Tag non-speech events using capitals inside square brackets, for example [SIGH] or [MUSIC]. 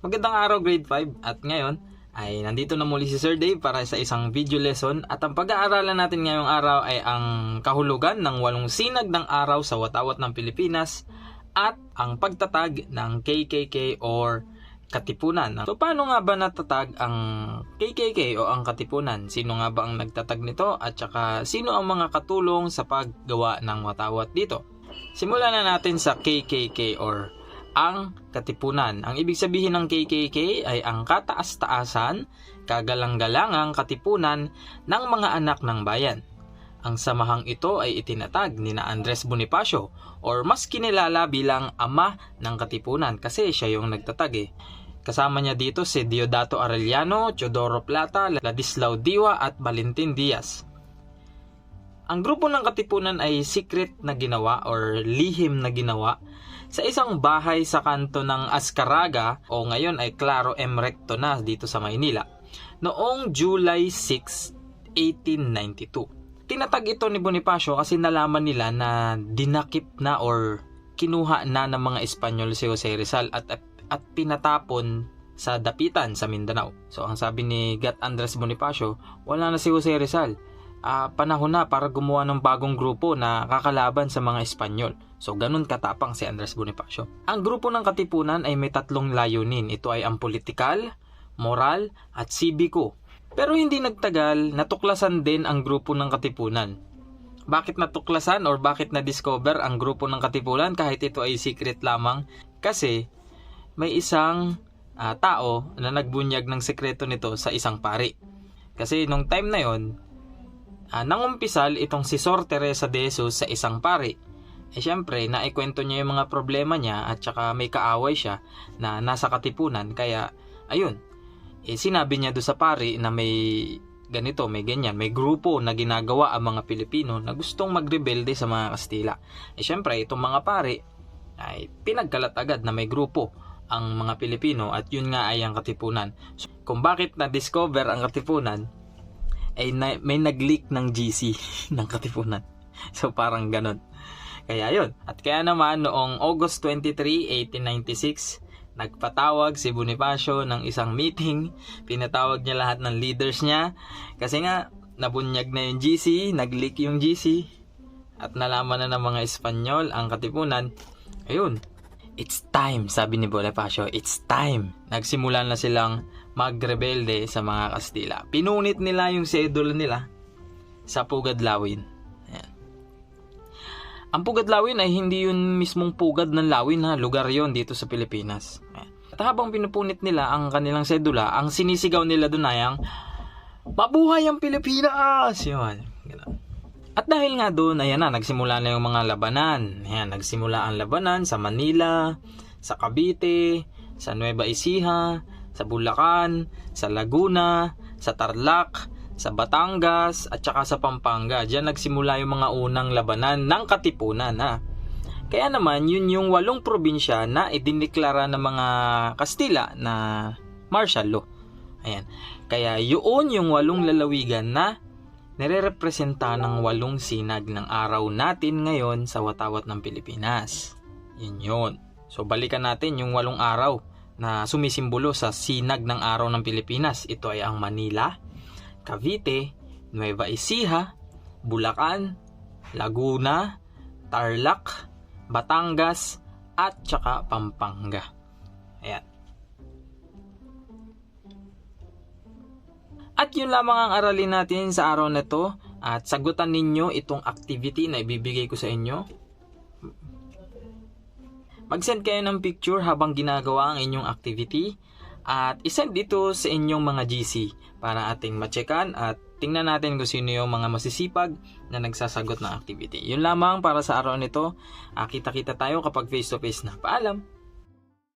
Magandang araw grade 5 at ngayon ay nandito na muli si Sir Dave para sa isang video lesson at ang pag-aaralan natin ngayong araw ay ang kahulugan ng walong sinag ng araw sa watawat ng Pilipinas at ang pagtatag ng KKK or Katipunan. So paano nga ba natatag ang KKK o ang Katipunan? Sino nga ba ang nagtatag nito at saka sino ang mga katulong sa paggawa ng watawat dito? Simulan na natin sa KKK or ang katipunan. Ang ibig sabihin ng KKK ay ang kataas-taasan, kagalang-galangang katipunan ng mga anak ng bayan. Ang samahang ito ay itinatag ni na Andres Bonifacio or mas kinilala bilang ama ng katipunan kasi siya yung nagtatag eh. Kasama niya dito si Diodato Arellano, Teodoro Plata, Ladislao Diwa at Valentin Diaz. Ang grupo ng katipunan ay secret na ginawa or lihim na ginawa sa isang bahay sa kanto ng Ascaraga o ngayon ay Claro M. Recto na dito sa Maynila noong July 6, 1892. Tinatag ito ni Bonifacio kasi nalaman nila na dinakip na or kinuha na ng mga Espanyol si Jose Rizal at, at, at pinatapon sa dapitan sa Mindanao. So ang sabi ni Gat Andres Bonifacio, wala na si Jose Rizal ah, panahon na para gumawa ng bagong grupo na kakalaban sa mga Espanyol. So ganun katapang si Andres Bonifacio. Ang grupo ng Katipunan ay may tatlong layunin. Ito ay ang politikal, moral at sibiko. Pero hindi nagtagal, natuklasan din ang grupo ng Katipunan. Bakit natuklasan or bakit na-discover ang grupo ng Katipunan kahit ito ay secret lamang? Kasi may isang ah, tao na nagbunyag ng sekreto nito sa isang pari. Kasi nung time na yon, Ah, nangumpisal itong si Sor Teresa de Jesus sa isang pari. Eh syempre, naikwento niya yung mga problema niya at saka may kaaway siya na nasa katipunan. Kaya, ayun, eh, sinabi niya do sa pari na may ganito, may ganyan, may grupo na ginagawa ang mga Pilipino na gustong magrebelde sa mga Kastila. Eh syempre, itong mga pari ay pinagkalat agad na may grupo ang mga Pilipino at yun nga ay ang katipunan. So, kung bakit na-discover ang katipunan, ay na, may nag-leak ng GC [LAUGHS] ng Katipunan. So parang ganun. Kaya yun. At kaya naman noong August 23, 1896, nagpatawag si Bonifacio ng isang meeting. Pinatawag niya lahat ng leaders niya. Kasi nga, nabunyag na yung GC, nag-leak yung GC. At nalaman na ng mga Espanyol ang Katipunan. Ayun, It's time, sabi ni Bonifacio. It's time. Nagsimula na silang magrebelde sa mga Kastila. Pinunit nila yung sedula nila sa Pugadlawin. Ayan. Ang Pugadlawin ay hindi yun mismong pugad ng lawin ha, lugar yon dito sa Pilipinas. Ayan. At habang pinupunit nila ang kanilang sedula, ang sinisigaw nila doon ay ang Mabuhay ang Pilipinas! Yun. At dahil nga doon, ayan na, nagsimula na yung mga labanan. Ayan, nagsimula ang labanan sa Manila, sa Cavite, sa Nueva Ecija, sa Bulacan, sa Laguna, sa Tarlac, sa Batangas, at saka sa Pampanga. Diyan nagsimula yung mga unang labanan ng Katipunan. Ha? Kaya naman, yun yung walong probinsya na idiniklara ng mga Kastila na martial law. Ayan. Kaya yun yung walong lalawigan na nire-representa ng walong sinag ng araw natin ngayon sa watawat ng Pilipinas. Yun yun. So balikan natin yung walong araw na sumisimbolo sa sinag ng araw ng Pilipinas. Ito ay ang Manila, Cavite, Nueva Ecija, Bulacan, Laguna, Tarlac, Batangas, at saka Pampanga. Ayan. At yun lamang ang aralin natin sa araw na to at sagutan ninyo itong activity na ibibigay ko sa inyo. Mag-send kayo ng picture habang ginagawa ang inyong activity at isend dito sa inyong mga GC para ating matchekan at tingnan natin kung sino yung mga masisipag na nagsasagot ng activity. Yun lamang para sa araw nito. Ah, kita-kita tayo kapag face to face na. Paalam!